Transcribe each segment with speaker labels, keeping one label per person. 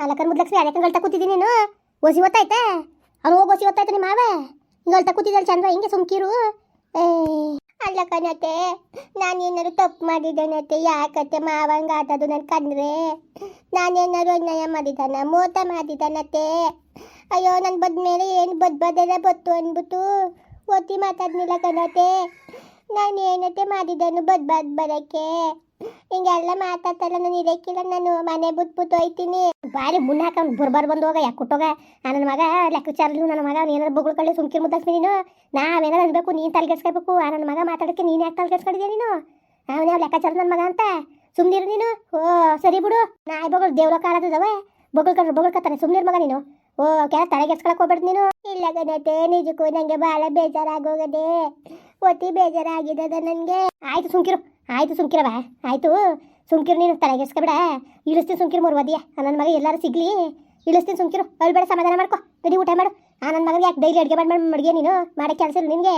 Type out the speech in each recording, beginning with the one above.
Speaker 1: ಅಲ್ಲಕ್ಕನ್ ಮುದ್ಲಕ್ಷ್ಮಿ ಅದಕ್ಕೆ ಗಳ್ತಾ ಕೂತಿದ್ದೀನಿ ನೀನು? ಓಸಿ ಗೊತ್ತಾಯ್ತಾ ಅವ್ನು ಹೋಗಿ ಓಸಿ ಗೊತ್ತಾಯ್ತು ನಿಮ್ಮ ಮಾವ? ಹಿಂಗಳ್ತಾ ಕೂತಿದ್ದಾಳೆ ಚಂದ್ರ, ಹಿಂಗೆ ಸುಮ್ಕಿರು. ಏ ಅಲ್ಲ ಕಣತೆ ನಾನೇನಾದ್ರು ತಪ್ಪು ಮಾಡಿದ್ದೇನತ್ತೆ ಯಾಕತ್ತೆ ಮಾವಂಗ ಆಟದು ನನ್ ಕಂದ್ರೆ ನಾನೇನಾದ್ರು ಅನ್ಯಾಯ ಮಾಡಿದ್ದಾನ, ಮೋಸ ಮಾಡಿದ್ದಾನತ್ತೆ ಅಯ್ಯೋ ನನ್ನ ಬದ್ಮೇಲೆ ಏನು ಬದ್ ಬದಲ ಬತ್ತು ಅಂದ್ಬಿಟ್ಟು ಒತ್ತಿ ಮಾತಾಡ್ನಿಲ್ಲ ಕಣತೆ ನಾನು ಏನತ್ತೆ ಮಾಡಿದ್ದನು ಬದ್ ಬದ್ ಬರಕ್ಕೆ? ಹಿಂಗೆಲ್ಲ ಮಾತಾಡ್ತಲ್ಲ ನಾನು ಇದಕ್ಕಿಲ್ಲ ನಾನು ಮನೆ ಬಿಟ್ಬಿಟ್ಟು ಹೋಯ್ತೀನಿ. ಬಾರಿ ಮುನ್ನ ಹಾಕೊಂಡು ಬರ್ಬಾರ್ ಬಂದು ಹೋಗ, ಯಾಕೆ ಕೊಟ್ಟೋಗ ನನ್ನ ಮಗ ಲೆಕ್ಕಾಚಾರಲು ನನ್ನ ಮಗ, ಅವ್ನು ಏನಾರು ಬೊಗಳು ಕಳ್ಳಿ ಸುಮ್ಕಿರ್ ಮುದ್ದಾಕ್ತೀನಿ ನೀನು. ನಾವೇನಾರು ಅನ್ಬೇಕು, ನೀನು ತಲೆಗೆಡ್ಸ್ಕೋಬೇಕು ನನ್ನ ಮಗ ಮಾತಾಡೋಕ್ಕೆ ನೀನು ಯಾಕೆ ತಲೆಗೆಡ್ಸ್ಕೊಂಡಿದ್ಯಾ ನೀನು? ಅವನೇ ಲೆಕ್ಕಾಚಾರ ನನ್ನ ಮಗ ಅಂತ? ಸುಮ್ನಿರು ನೀನು. ಓ, ಸರಿ ಬಿಡು. ನಾಯಿ ಬಗಳು ದೇವ್ರ ಕಾಲದವ ಬೊಗಳು ಕಟ್ರು ಬೊಗಳು ಕತ್ತಾನೆ ಸುಮ್ನಿರ್ ಮಗ ನೀನು. ಓ, ಕೆಲ ತಲೆಗೆಡ್ಸ್ಕೊಳಕ್ ಹೋಗ್ಬೇಡ ನೀನು. ಇಲ್ಲ ಗಣತೆ, ನಿಜಕ್ಕೂ ನಂಗೆ ಭಾಳ ಬೇಜಾರಾಗೋಗದೆ ಒತ್ತಿ ಬೇಜಾರಾಗಿದ್ದದ ನನಗೆ ಆಯ್ತು ಸುಮ್ಕಿರು. ಆಯ್ತು ಸುಮ್ಕಿರವ, ಆಯ್ತು. ಸುಮ್ಕಿರು ನೀನು ತಲೆಗೆಡ್ಸ್ಕೊಬೇಡ ಇಳಿಸ್ತೀನಿ ಸುಮ್ಕಿರು ಮುರ್ವದಿಯ ನನ್ನ ಮಗ ಎಲ್ಲರೂ ಸಿಗಲಿ. ಇಳಿಸ್ತೀನಿ ಸುಮ್ಕಿರು. ಅಳ್ಬೇಡ ಸಮಾಧಾನ ಮಾಡ್ಕೊ. ನಡಿ ಊಟ ಮಾಡು. ಆ ನನ್ನ ಮಗನಿಗೆ ಯಾಕೆ ಡೈಲಿ ಅಡುಗೆ ಮಾಡಿ ಮಡಿಗೆ ನೀನು? ಮಾಡಕ್ಕೆ ಕೆಲಸ ಇಲ್ಲ ನಿನಗೆ.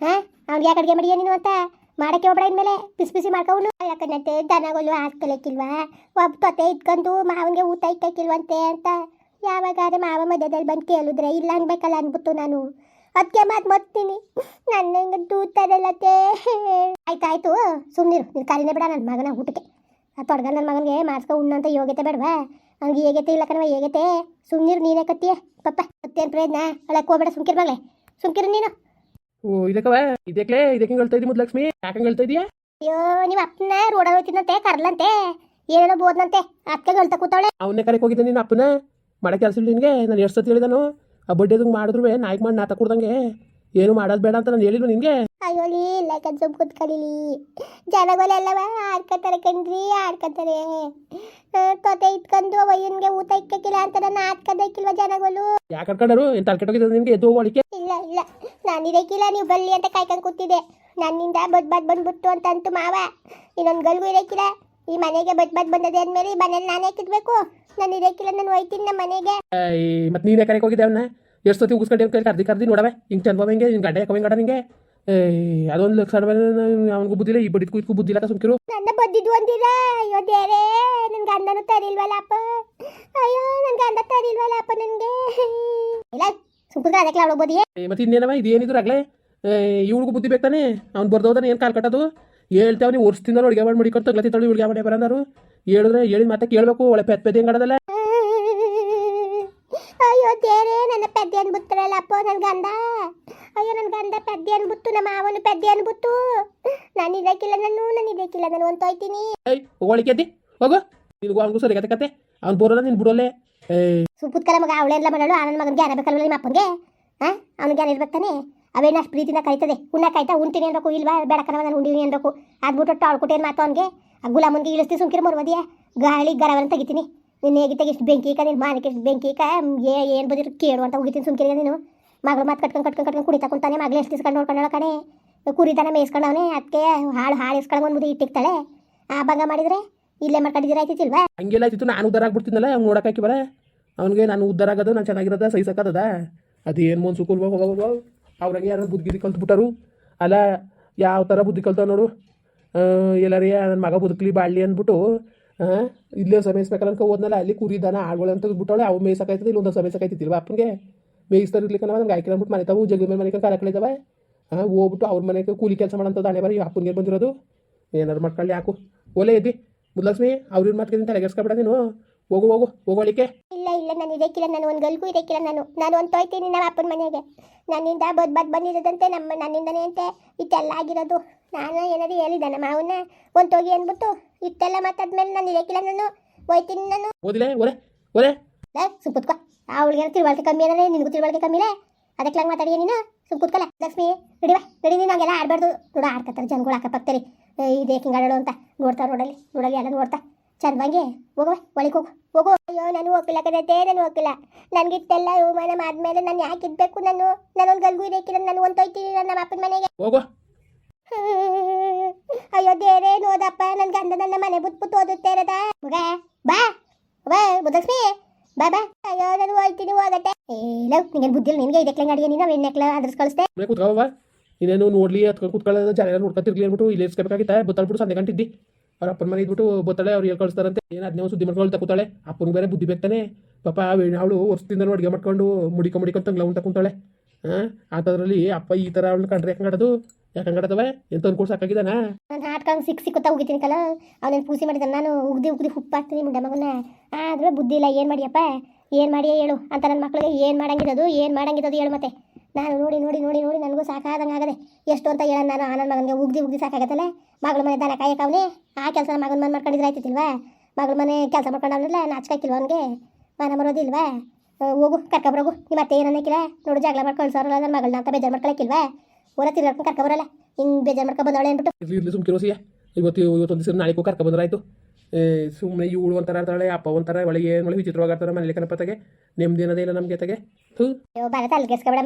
Speaker 1: ಹಾಂ? ಅವ್ನಿಗೆ ಯಾಕೆ ಅಡುಗೆ ಮಾಡಿಯ ನೀನು ಅಂತ? ಮಾಡೋಕ್ಕೆ ಹೋಗ್ಬೇಡ ಇನ್ಮೇಲೆ. ಬಿಸಿ ಬಿಸಿ ಮಾಡ್ಕೊಂಡು ಯಾಕಂದಂತೆ ದನಗಳು ಹಾಕ್ಕೊಳಕ್ಕಿಲ್ವಾ ಒಬ್ಬ ತೊತೆ ಇಟ್ಕೊಂಡು ಮಾವನಿಗೆ ಊಟ ಇಕ್ಕಕ್ಕಿಲ್ವಂತೆ ಅಂತ. ಯಾವಾಗಾದ್ರೆ ಮಾವ ಮಧ್ಯದಲ್ಲಿ ಬಂದು ಕೇಳಿದ್ರೆ ಇಲ್ಲ ಅನ್ಬೇಕಲ್ಲ ಅಂದ್ಬಿಟ್ಟು ನಾನು. ಅದಕ್ಕೆ ಮಾತು ಮತ್ತೀನಿ ನನ್ನ ಹಿಂಗೆ ದೂತದಲ್ಲತ್ತೆ ಆಯ್ತಾಯ್ತು ಸುಮ್ಮನಿರು ನೀನು ಕಾಲಿನೇ ಬಿಡ ನನ್ನ ಮಗನ ಊಟಕ್ಕೆ. ತೊಡಗ ನನ್ನ ಮಗನಿಗೆ ಮಾಡಿಸ್ಕೊ ಉಣ್ಣಂತ ಯೋಗ್ಯತೆ ಬೇಡವಾ? ಅವ್ನಿಗೆ ಹೇಗೈತೆ ಇಲ್ಲ ಕಣವ ಹೇಗೈತೆ ಸುಮ್ಮನಿರು ನೀನೇ ಕತ್ತಿಯೇ ಪಪ್ಪ ಮತ್ತೇನು ಪ್ರಯತ್ನ ಅಳಕ್ಕೆ ಹೋಗ್ಬೇಡ ಸುಮ್ಕಿರ್ ಮಗಳೇ. ಸುಮ್ಕಿರು ನೀನು.
Speaker 2: ಓ ಇದಕ್ಕವ ಇದಕ್ಕೆ ಇದಕ್ಕೆ ಹೇಳ್ತಾ ಇದ್ದಿ ಮುದ್ಲಕ್ಷ್ಮಿ ಯಾಕಂಗೆ ಹೇಳ್ತಾ ಇದೀಯಾ?
Speaker 1: ಅಯ್ಯೋ ನಿಮ್ಮ ಅಪ್ಪನ ರೋಡಲ್ಲಿ ಹೋಗ್ತಿದ್ದಂತೆ ಕರ್ಲಂತೆ. ಏನೇನೋ ಬೋದ್ನಂತೆ. ಅದಕ್ಕೆ ಹೇಳ್ತಾ ಕೂತಾವಳೆ.
Speaker 2: ಅವನ್ನೇ ಕರೆಕ್ ಹೋಗಿದ್ದೆ ನಿನ್ನ ಅಪ್ಪನ. ಮಡ ಕೆಲಸ ನಿನಗೆ? ನಾನು ಎಷ್ಟು ಸತಿ ಹೇಳಿದನು? ಆ ಬಡ್ಡೆದಂಗೆ ಮಾಡಿದ್ರು ನಾಯ್ಕ್ ಮಾಡಿ ನಾ ತಕೊಡ್ದಂಗೆ ಏನು ಮಾಡೋದು ಬೇಡ ಅಂತ ನಾನು ಹೇಳಿಲ್ವ ನಿನಗೆ?
Speaker 1: ಅಯ್ಯೋಲಿ ಇಲ್ಲ ಕನ್ಸೊಬ್ಬ ಕೂತ್ಕೊಳ್ಳಿ ಜನಗಳೆಲ್ಲವ ಆಡ್ಕೊತಾರೆ ಕಣ್ರಿ ಆಡ್ಕೊತಾರೆ. ತೊತೆ ಇಟ್ಕೊಂಡು ವಯ್ಯನ್ಗೆ ಊಟ ಇಕ್ಕಕ್ಕಿಲ್ಲ ಅಂತ ನಾನು ಆಡ್ಕೊದಕ್ಕಿಲ್ವ ಜನಗಳು?
Speaker 2: ಯಾಕೆ ಕರ್ಕೊಂಡರು ಏನು ತಲೆ ಕೆಟ್ಟೋಗಿದ್ದೆ ನಿನಗೆ? ಎದ್ದು ಹೋಗೋಳಿಕೆ
Speaker 1: ಇಲ್ಲ ಇಲ್ಲ. ನಾನು ಇರಕ್ಕಿಲ್ಲ ನೀವು ಬಲ್ಲಿ ಅಂತ ಕಾಯ್ಕೊಂಡು ಕೂತಿದ್ದೆ. ನನ್ನಿಂದ ಬದ್ ಬದ್ ಬಂದ್ಬಿಟ್ಟು ಅಂತ ಅಂತು ಮಾವ. ಇನ್ನೊಂದು ಗಲ್ಗೂ ಇರಕ್ಕಿಲ್ಲ ಈ ಮನೆಗೆ ಬದ್ ಬದ್ ಬಂದದೆ ಅಂದ್ಮೇಲೆ ಈ ಮನೇಲಿ ನಾನೇ ಕಿದ್ಬೇಕು ನಾನು ಇದಕ್ಕಿಲ್ಲ ನಾನು ಹೋಯ್ತೀನಿ ನಮ್ಮ ಮನೆಗೆ.
Speaker 2: ಮತ್ತೆ ನೀನೇ ಕರೆಕ್ ಹೋಗಿದ್ದೆ ಅವನ್ನ ಎಷ್ಟು ಸತಿ ಉಗಿಸ್ಕೊಂಡು ಕೈ ಕರ್ದಿ ಕರ್ದಿ ನೋಡವೆ? ಹಿಂಗೆ ಚಂದ ಹಿಂಗೆ ನಿನ್ ಗಡ್ಡೆ ಯಾಕೋ ಗಡ ನಿಂಗೆ? ಅದೊಂದು ಲಕ್ಷ ಅವನಿಗೂ ಬುದ್ಧಿಲ್ಲ ಈ ಬಡಿದ್ಕು ಇದಕ್ಕೂ ಬುದ್ಧಿಲ್ಲ ಸುಮ್ಕಿರು.
Speaker 1: ನನ್ನ ಬದ್ದಿದ್ದು ಅಂದಿಲ್ಲ ಅಯ್ಯೋ ದೇರೇ ನನ್ ಗಂಡನು ತರಿಲ್ವಲ್ಲಪ್ಪ ಅಯ್ಯೋ ನನ್ ಗಂಡ ತರಿಲ್ವಲ್ಲಪ್ಪ ನನಗೆ. ಇಲ್ಲ ಸುಮ್ಮನೆ ಅದಕ್ಕೆ ಅವಳು ಬದಿಯೇ
Speaker 2: ಮತ್ತೆ ಇನ್ನೇನವ? ಇದೇನಿದ್ರು ಆಗಲೇ ಇವಳಿಗೂ ಬುದ್ಧಿ ಬೇಕಾನೆ ಅವ್ನು ಬರ್ದೋದಾನೆ ಏನು ಕಾಲ್ ಕಟ್ಟೋದು? ಹೇಳ್ತೇವೆ ನೀವು ವರ್ಷದಿಂದ ಅಡುಗೆ ಮಾಡಿ ಮಡಿಕೊಂಡು ತಗ್ಲತಿ ತಳಿ ಹುಡುಗಿ ಮಾಡಿ ಬರಂದರು? ಹೇಳಿದ್ರೆ ಹೇಳಿದ ಮತ್ತೆ ಕೇಳಬೇಕು ಒಳ್ಳೆ ಪೆದ್ ಪೆದ್ದೆ ಆಡೋದಲ್ಲ
Speaker 1: ಅಯ್ಯೋ ದೇರೇ ನನ್ನ ಪೆದ್ದೆ ಅನ್ಬಿಡ್ತಾರಲ್ಲಪ್ಪ ನನ್ನ ಗಂಡ. ಅಯ್ಯೋ ನನ್ನ ಗಂಡ ಪೆದ್ದೆ ಅನ್ಬಿಟ್ಟು ನಮ್ಮ ಮಾವನು ಪೆದ್ದೆ ಅನ್ಬಿಟ್ಟು ನಾನು ಇದಕ್ಕಿಲ್ಲ ನಾನು ನಾನು ಇದಕ್ಕಿಲ್ಲ ನಾನು ಅಂತ ಹೋಯ್ತೀನಿ.
Speaker 2: ಏಯ್ ಹೋಗೋಳಿಕೆ ಅದ್ದಿ ಹೋಗು. ನಿನಗೂ ಅವನಿಗೂ ಸರಿ ಕತೆ ಕತೆ. ಅವ್ನು ಬರೋಲ್ಲ ನೀನು ಬಿಡೋಲ್ಲೇ. ಏಯ್.
Speaker 1: ಸುಪ್ಪುತ್ಕಲ ಮಗ ಅವಳೆಲ್ಲ ಮಾಡಲು ಆ ನನ್ನ ಮಗನ ಜ್ಞಾನ ಬೇಕಲ್ವ ನಿಮ್ಮ ಅಪ್ಪನಿಗೆ? ಹಾಂ ಅವ್ನಿಗೆ ಜ್ಞಾನ ಇರ್ಬೇಕು ತಾನೆ? ಅವೇನು ಅಷ್ಟು ಪ್ರೀತಿನ ಕಾಯ್ತದೆ ಉಣ್ಣ ಕಾಯ್ತಾ ಉಣ್ತೀನಿ ಅನ್ಬೇಕು, ಇಲ್ವಾ? ಬೇಡಕನವ ನಾನು ಉಂಡಿನಿ ಅನ್ಬೇಕು. ಅದ್ಬಿಟ್ಟು ಟಾಳ್ಕೊಟ್ಟೇನು ಮಾತು ಅವನಿಗೆ ಗುಲಾಮನ್ಗೆ ಇಳಿಸ್ತಿ ಸುಮ್ಕಿರ ಮರ್ವದಿಯ ಗಾಳಿ ಗರವನ್ನ ತೆಗಿತೀನಿ. ನಿನ್ನ ಹೇಗೆ ತೆಗಿಷ್ಟು ಬೆಂಕಿ ಕಾ ನಿನ್ನ ಮಾನಕ್ಕೆ ಎಷ್ಟು ಬೆಂಕಿ ಏ, ಏನು ಬಂದಿರು ಕೇಳು ಅಂತ ಹೋಗಿತೀನಿ ಸುಮ್ಕಿರಿ ನೀನು. ಮಗಳು ಮಾತು ಕಟ್ಕೊಂಡು ಕಟ್ಕೊಂಡು ಕಟ್ಕೊಂಡು ಕುಡಿತಾ ಕುಂತಾನೆ, ಮಗಳು ಎಷ್ಟು ಇಸ್ಕೊಂಡು ನೋಡ್ಕೊಂಡಳ ಕಣೆ. ಕುರಿತಾನೆ ಮೇಯಿಸ್ಕೊಂಡವನೇ ಅದಕ್ಕೆ ಹಾಳು ಹಾಳು ಇಸ್ಕೊಂಡು ಬಂದ್ಬಿಟ್ಟು ಇಟ್ಟಿಕ್ತಾಳೆ. ಆ ಭಂಗ ಮಾಡಿದ್ರೆ ಇಲ್ಲೇ ಮಾಡ್ಕೊಂಡಿದ್ದೀರ ಆಯ್ತಿಲ್ವಾ
Speaker 2: ಹಂಗೆಲ್ಲ ಆಯ್ತಿತ್ತು, ನಾನು ಉದ್ದಾರ ಆಗ್ಬಿಡ್ತೀನಲ್ಲ ಅವ್ನು ನೋಡೋಕೆ ಬರ. ಅವನಿಗೆ ನಾನು ಉದ್ದಾರ ಆಗೋದು, ನಾನು ಚೆನ್ನಾಗಿರೋದ ಸಹಿಸಕ್ಕದ ಅದೇನು ಹೋಗೋ ಹೋಗೋದು ಅವ್ರಾಗೆ ಯಾರು ಬುದ್ಧಿ ಕಲ್ತ್ಬಿಟ್ಟಾರು? ಅಲ್ಲ, ಯಾವ ಥರ ಬುದ್ಧಿ ಕಲ್ತಾವ ನೋಡು. ಎಲ್ಲರೇ ನನ್ನ ಮಗ ಬದುಕಲಿ ಬಾಳ್ಲಿ ಅಂದ್ಬಿಟ್ಟು ಇಲ್ಲೇ ಸಮೇಯಿಸ್ಬೇಕಲ್ಲ ಅನ್ಕೊ, ಹೋದ್ನಲ್ಲ, ಅಲ್ಲಿ ಕುರಿದಾನ ಆಳ್ಗಳು ಅಂತ ಬಿಟ್ಟವಳೆ, ಅವು ಮೇಯ್ಸಕ್ಕಾಯ್ತದೆ, ಇಲ್ಲೊಂದು ಸಮೇಯಿಸಕ್ಕಾಯ್ತಿಲ್ವ ಅಪ್ಪನಿಗೆ? ಮೇಯಿಸ್ತಾರೆ ಇರ್ಲಿಕ್ಕೆ ನಾವು ನಂಗೆ ಆಯ್ಕೆ ಅಂದ್ಬಿಟ್ಟು ಮನೆ ತಾವು ಜಗ್ಗಿ ಮೇಲೆ ಮನೆಗೆ ಕರಕಳಿದಾವೆ ಹಾಂ ಹೋಗ್ಬಿಟ್ಟು ಅವ್ರ ಮನೆಗೆ ಕೂಲಿ ಕೆಲಸ ಮಾಡೋಂಥದ್ದು ಹಣೆ ಬರೀ ಅಪ್ಪನಿಗೆ ಬಂದಿರೋದು. ಏನಾದ್ರು ಮಾಡ್ಕೊಳ್ಳಿ ಯಾಕು. ಒಲೆ ಇದ್ದಿ ಮುದ್ಲಕ್ಷ್ಮಿ, ಅವ್ರ ಮಾತ್ಗೆ ತಲೆಗೆಡ್ಸ್ಕೊಬೇಡ ನೀನು. ಹೋಗು ಹೋಗು ಹೋಗೋಳಿಕೆ
Speaker 1: ಇಲ್ಲ ಇಲ್ಲ ನಾನು ಇದಕ್ಕಿಲ್ಲ ನಾನು ಒಂದು ಗಲ್ಗೂ ಇದಕ್ಕಿಲ್ಲ ನಾನು ನಾನು ಒಂದು ತೊಯ್ತೀನಿ ನಮ್ಮ ಅಪ್ಪನ ಮನೆಗೆ. ನನ್ನಿಂದ ಬದ್ ಬದ್ ಬಂದಿರೋದಂತೆ ನಮ್ಮ ನನ್ನಿಂದನೇ ಅಂತೆ. ಇತ್ತೆಲ್ಲ ಆಗಿರೋದು. ನಾನು ಏನಾದ್ರು ಹೇಳಿದ್ದೆ ನಮ್ಮ ಅವನ್ನ ಒಂದು ತೊಗಿ ಅಂದ್ಬಿಟ್ಟು ಇತ್ತೆಲ್ಲ ಮಾತಾದ್ಮೇಲೆ ನಾನು ಇದಕ್ಕಿಲ್ಲ ನಾನು ಹೋಯ್ತೀನಿ ನಾನು.
Speaker 2: ಓದಿಲೆ ಒಲೆ ಒಲೆ
Speaker 1: ಲೇ ಸುಮ್ ಕುತ್ಕೋ. ತಿಳುವಳಿಕೆ ಕಮ್ಮಿ ಏನಾರೆ ನಿನಗೂ ತಿಳುವಳಿಕೆ ಕಮ್ಮಿಲೆ ಅದಕ್ಕೆ ಹಂಗೆ ಮಾತಾಡಿಯ ನೀನು? ಸುಮ್ ಕುತ್ಕಲ್ಲ ಲಕ್ಷ್ಮಿ ನಡಿವಾ ನಡಿ ನೀನು ಹಂಗೆಲ್ಲ ಆಡಬಾರ್ದು. ನೋಡ ಆಡ್ಕತ್ತಾರೆ ಜನಗಳು ಅಕ್ಕಪಕ್ಕರಿ ಇದೇ ಹಿಂಗೆ ಆಡೋಳು ಅಂತ ನೋಡ್ತಾ ನೋಡಲಿ ನೋಡಲಿ ಎಲ್ಲ ನೋಡ್ತಾ. ಚಂದಂಗೆ ಹೋಗೋ ಒಳಗೆ ಹೋಗು. ಹೋಗೋ ಅಯ್ಯೋ ನಾನು ಹೋಗಿಲ್ಲ ಕದತೆ ನಾನು ಹೋಗಿಲ್ಲ ನನಗೆ ಇಷ್ಟೆಲ್ಲ ಅವಮಾನ ಆದ್ಮೇಲೆ ನಾನು ಯಾಕೆ ಇದ್ಬೇಕು ನಾನು? ನಾನೊಂದು ಗಲ್ಗು ಇದಕ್ಕಿಲ್ಲ ನಾನು ಒಂದು ಹೋಯ್ತೀನಿ ನನ್ನ ಅಪ್ಪನ ಮನೆಗೆ.
Speaker 2: ಹೋಗೋ.
Speaker 1: ಅಯ್ಯೋ ದೇರೇ ನೋದಪ್ಪ ನನ್ನ ಗಂಡ ನನ್ನ ಮನೆ ಬುತ್ ಓದುತ್ತೆ ಇರದ ಮಗ ಬಾ ಬಾ ಬುದ್ಧಸ್ಮಿ ಬಾ ಬಾ. ಅಯ್ಯೋ ನಾನು ಹೋಗ್ತೀನಿ ಹೋಗತ್ತೆ. ಏ ಲವ್ ನಿಂಗೆ ಬುದ್ಧಿ ನಿನಗೆ ಇದಕ್ಕೆ ಅಡಿಗೆ? ನೀನು ಎಣ್ಣೆಕ್ಲ ಅದ್ರಸ್ ಕಳಿಸ್ತೆ
Speaker 2: ಮನೆ ಕೂತ್ಕೊಳ್ಳವ ಇನ್ನೇನು ನೋಡ್ಲಿ ಹತ್ಕೊಂಡು ಕೂತ್ಕೊಳ್ಳೋದು ಜನ ನೋಡ್ಕೊತಿರ್ಲಿ ಅಂದ್ಬಿಟ್ಟು ಇಲ್ಲಿ ಇಸ್ಕೋಬೇಕಾಗಿತ್ತ ಬುತ್ತಾಳ್ಬಿಟ್ಟು ಸಂದೆ ಗಂಟಿದ್ದಿ. ಅವ್ರ ಅಪ್ಪನ ಮನೆ ಇದ್ಬಿಟ್ಟು ಬರ್ತಾಳೆ, ಅವ್ರು ಹೇಳಿ ಕಳಿಸ್ತಾರಂತೆ. ಏನು ಅದನ್ನೇ ಸುದ್ದಿ ಮಾಡ್ಕೊಳ್ತಾ ಕೂತಾಳೆ. ಅಪ್ಪನಿಗೆ ಬೇರೆ ಬುದ್ಧಿ ಬೇಕಾನೆ ಪಾಪ ಅವಳು ವರ್ಷದಿಂದ ಅಡುಗೆ ಮಾಡ್ಕೊಂಡು ಮುಡಿಕ ಮುಡಿಕೊಂಡು ತಂಗ್ಲ ಉಂಟ ಕೂತಾಳೆ. ಹಾಂ ಅಂಥದ್ರಲ್ಲಿ ಅಪ್ಪ ಈ ಥರ ಅವಳನ್ನ ಕಂಡ್ರೆ ಹೆಂಗಡದು ಯಾಕೆ ಹಂಗಡದವ ಎಂತ ಒಂದು ಕೋರ್ಸ್ ಹಾಕಿದಾನ?
Speaker 1: ನಾನು ಆಟ್ಕೊಂಡು ಸಿಕ್ ಸಿಕ್ಕುತ್ತಾ ಹೋಗಿದ್ದೀನಿ ಕಲ ಅವನೇನು ಪೂಸಿ ಮಾಡಿದ ನಾನು ಉಗ್ದಿ ಉಗ್ದಿ ಹುಪ್ಪಾಡ್ತೀನಿ ಮುಂಡೆ ಮಗನ ಆದ್ರೆ ಬುದ್ಧಿ ಇಲ್ಲ. ಏನು ಮಾಡಿಯಪ್ಪ? ಏನು ಮಾಡಿಯೇ ಹೇಳು ಅಂತ ನನ್ನ ಮಕ್ಳಿಗೆ. ಏನು ಮಾಡಂಗಿರೋದು ಏನು ಮಾಡಂಗಿರೋದು ಹೇಳು ಮತ್ತೆ. ನಾನು ನೋಡಿ ನೋಡಿ ನೋಡಿ ನೋಡಿ ನನಗೂ ಸಾಕಾದಂಗೆ ಆಗದೆ ಎಷ್ಟು ಅಂತ ಹೇಳೋಣ ನಾನು. ಆ ನನ್ನ ಮಗನಿಗೆ ಉಗ್ದಿ ಉಗ್ದಿ ಸಾಕಾಗತ್ತಲ್ಲ? ಮಗಳ ಮನೆ ದನ ಕಾಯಕವನೇ ಆ ಕೆಲಸ ಮಗನ ಮನೆ ಮಾಡ್ಕೊಂಡಿದ್ರೆ ಆಯ್ತಿಲ್ವಾ ಮಗಳ ಮನೆ ಕೆಲಸ ಮಾಡ್ಕೊಂಡವನಲ್ಲ ನಾಚಿಕಾಕಿಲ್ವ ಅವನಿಗೆ? ಮನ ಬರೋದಿಲ್ವಾ ಹೋಗು ಕರ್ಕೊಬರೋಗು ನಿಮ್ಮ ಅತ್ತೆ ಏನನ್ನಕ್ಕಿಲ್ಲ ನೋಡು, ಜಗಳ ಮಾಡಿ ಕಳ್ಸೋರಲ್ಲ, ನನ್ನ ಮಗಳನ್ನ ಅಂತ ಬೇಜಾರು ಮಾಡ್ಕೊಳಕ್ಕಿಲ್ವಾ? ಊರ ತಿರ್ಗಾಡ್ಕೊಂಡು ಕರ್ಕೊಬರಲ್ಲ. ಹಿಂಗೆ ಬೇಜಾರು ಮಾಡ್ಕೊ ಬಂದವಳೆ ಅಂದ್ಬಿಟ್ಟು.
Speaker 2: ಇವತ್ತು, ಇವತ್ತೊಂದು ದಿವಸ ನಾಳೆಗೂ ಕರ್ಕ ಬಂದ್ರಾಯ್ತು ಸುಮ್ಮನೆ ಇವಳು ಒಂಥರ ಅಂತಾಳೆ, ಅಪ್ಪ ಒಂಥರ ಒಳಗೆ ಏನು ಒಳ್ಳೆ ವಿಚಿತ್ರವಾಗಿ ಆಡ್ತಾರೆ ಮನೇಲಿ ಕನಪತ್ತಾಗೆ ನೆಮ್ಮದಿ ಅನ್ನೋದೇ ಇಲ್ಲ ನಮಗೆ ತಗೆ. ಹ್ಞೂ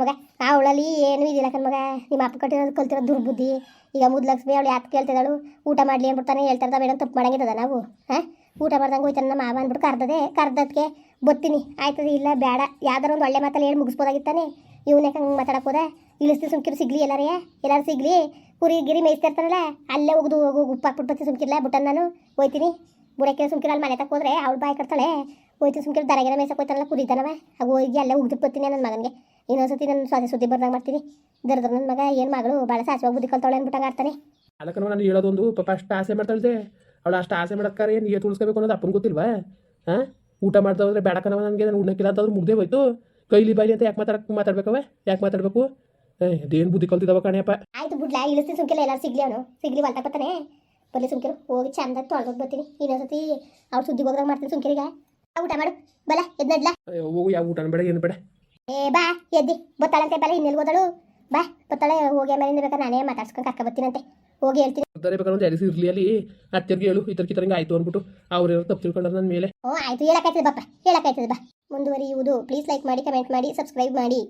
Speaker 1: ಮಗ. ಆ ಅವಳಲ್ಲಿ ಏನು ಇದಿಲ್ಲ ಕಣ್ ಮಗ. ನಿಮ್ಮ ಅಪ್ಪ ಕಟ್ಟಿರೋದು ಕಲ್ತಿರೋ ದುರ್ಬುದ್ಧಿ. ಈಗ ಮುದ್ಲಕ್ಷ್ಮಿ ಅವಳು ಯಾಕೆ ಕೇಳ್ತಿದ್ದಾಳು, ಊಟ ಮಾಡಲಿ ಅಂದ್ಬಿಡ್ತಾನೆ ಹೇಳ್ತಾರ ಬೇಡ ತಪ್ಪು ಮಾಡಂಗಿದ್ದದ ನಾವು? ಹಾಂ? ಊಟ ಮಾಡ್ದಂಗೆ ಹೋಯ್ತಾನೆ ನಮ್ಮ ಮಾವ ಅಂದ್ಬಿಟ್ಟು ಕರ್ದದೆ ಕರ್ದದಕ್ಕೆ ಬತ್ತೀನಿ. ಆಯ್ತದೆ, ಇಲ್ಲ, ಬೇಡ. ಯಾವ್ದಾರ ಒಂದು ಒಳ್ಳೆ ಮಾತಲ್ಲಿ ಹೇಳಿ ಮುಗಿಸ್ಬೋದಾಗಿತ್ತಾನೆ. ಇವನೇ ಹಂಗೆ ಮಾತಾಡಕ್ಕೆ ಹೋದ. ಇಳಿಸ್ತಿ ಸುಮ್ಕಿರು, ಸಿಗ್ಲಿ ಎಲ್ಲಾರೇ. ಎಲ್ಲಾರು ಸಿಗ್ಲಿ. ಕುರಿ, ಗಿರಿ ಮೇಯಿಸ್ತಾ ಇರ್ತಾರಲ್ಲ, ಅಲ್ಲೇ ಹೋಗುದು ಹೋಗು, ಉಪ್ಪಾಕ್ಬಿಟ್ಟು ಬರ್ತೀನಿ ಸುಮ್ಕಿರ್ಲ, ಬುಟ್ಟನ್ ನಾನು. ಹೋಯ್ತೀನಿ. ಬುಡಕ್ಕೆ ಸುಮ್ಕಿರ ಅಲ್ಲಿ ಮನೆ ತಕ್ಕ ಹೋದ್ರೆ ಬಾಯ್ ಬಾಯಿ ಕಟ್ತಾಳೆ. ಹೋಯ್ತು ಸುಮ್ಕಿರು ದರಗಿರ ಮೇಸಕ್ಕೆ ಹೋಯ್ತಾರಲ್ಲ ಕುರಿತಾನವ ಹಾಗೆ ಹೋಗಿ ಅಲ್ಲೇ ಉಗ್ದು ಬರ್ತೀನಿ ನನ್ನ ಮಗನಿಗೆ. ಇನ್ನೊಂದ್ಸತಿ ನನ್ನ ಸ್ವಾತಿ ಸುದ್ದಿ ಬರ್ದಾಗ ಮಾಡ್ತೀನಿ. ದರದ್ರ ನನ್ನ ಮಗ ಏನು ಮಗಳು ಭಾಳ ಸಾಸಿವಾಗ ಬುದ್ಧಿ ಕಲ್ತಾಳೆ ಅಂದ್ಬಿಟ್ಟಂಗೆ ಆಡ್ತಾನೆ.
Speaker 2: ಅದಕ್ಕೆ ನಾನು ಹೇಳೋದೊಂದು ಪಾಪ ಅಷ್ಟು ಆಸೆ ಮಾಡ್ತಾಳೆ ಅವಳು ಅಷ್ಟು ಆಸೆ ಮಾಡೋಕ್ಕಾರೆ ಏನು ಏನು ತುಳಿಸ್ಕೋಬೇಕು ಅನ್ನೋದು ಅಪ್ಪನ ಗೊತ್ತಿಲ್ವಾ? ಹಾಂ? ಊಟ ಮಾಡ್ತಾ ಹೋದ್ರೆ ಬೇಡಕನವ ನನಗೆ ನಾನು ಉಣ್ಣಕ್ಕಿಲ್ಲ ಅಂತಂದ್ರೆ ಮುಗ್ದೇ ಹೋಯ್ತು. ಕೈಲಿ ಬಾಯಿ ಅಂತ ಯಾಕೆ ಮಾತಾಡಕ್ಕೆ ಮಾತಾಡ್ಬೇಕವ ಯಾಕೆ ಮಾತಾಡಬೇಕು? ಅದೇನು ಬುದ್ಧಿ ಕಲ್ತಿದ್ದಾವ ಕಣೆಯಪ್ಪ.
Speaker 1: ಆಯ್ತು ಬಿಡ್ಲಾ ಇಳಿಸ್ತೀನಿ ಸುಮ್ಕೆಲ್ಲ ಎಲ್ಲರೂ ಸಿಗ್ಲಿ ಅವನು. ಸಿಗ್ಲಿ ಬರ್ಲಿ ಸುಮ್ಕಿರು ಹೋಗಿ ಚಂದ ತೊಳ್ದೋಗಿ ಬರ್ತೀನಿ. ಇನ್ನೊಂದ್ಸತಿ ಅವ್ರು ಸುದ್ದಿ ಹೋಗ್ದಾಗ ಮಾಡ್ತೀನಿ ಸುಮ್ಕಿರಿಗ ಊಟ ಮಾಡು ಬಲ ಎದ್ನಡ್ಲ
Speaker 2: ಹೋಗು ಯಾವ ಊಟ ಬೇಡ ಏನು ಬೇಡ.
Speaker 1: ಏ ಬಾ ಎದ್ದಿ. ಬತ್ತಾಳಂತೆ ಬಲ ಇನ್ನೆಲ್ಲಿ ಹೋದಳು. ಬಾ ಬತ್ತಾಳೆ ಹೋಗಿ ಆಮೇಲೆ ಬೇಕಾದ್ರೆ ನಾನೇ ಮಾತಾಡ್ಸ್ಕೊಂಡು ಕರ್ಕ ಬರ್ತೀನಂತೆ. ಹೋಗಿ ಹೇಳ್ತೀನಿ.
Speaker 2: ಬೇಕಾದ್ರೆ ಒಂದು ಎರಿಸಿ ಇರಲಿ ಅಲ್ಲಿ. ಅತ್ತೆರಿಗೆ ಹೇಳು ಈ ಥರ ಈ ಥರ ಹಿಂಗೆ ಆಯಿತು ಅಂದ್ಬಿಟ್ಟು. ಅವ್ರು ತಪ್ಪು ತಿಳ್ಕೊಂಡ್ರೆ ನನ್ನ ಮೇಲೆ.
Speaker 1: ಓ ಆಯ್ತು ಹೇಳಕ್ಕಾಯ್ತದೆ ಬಪ್ಪ. ಹೇಳಕ್ಕಾಯ್ತದೆ ಬಾ. ಮುಂದುವರಿಯುವುದು. ಪ್ಲೀಸ್ ಲೈಕ್ ಮಾಡಿ ಕಮೆಂಟ್ ಮಾಡಿ ಸಬ್ಸ್ಕ್ರೈಬ್ ಮಾಡಿ.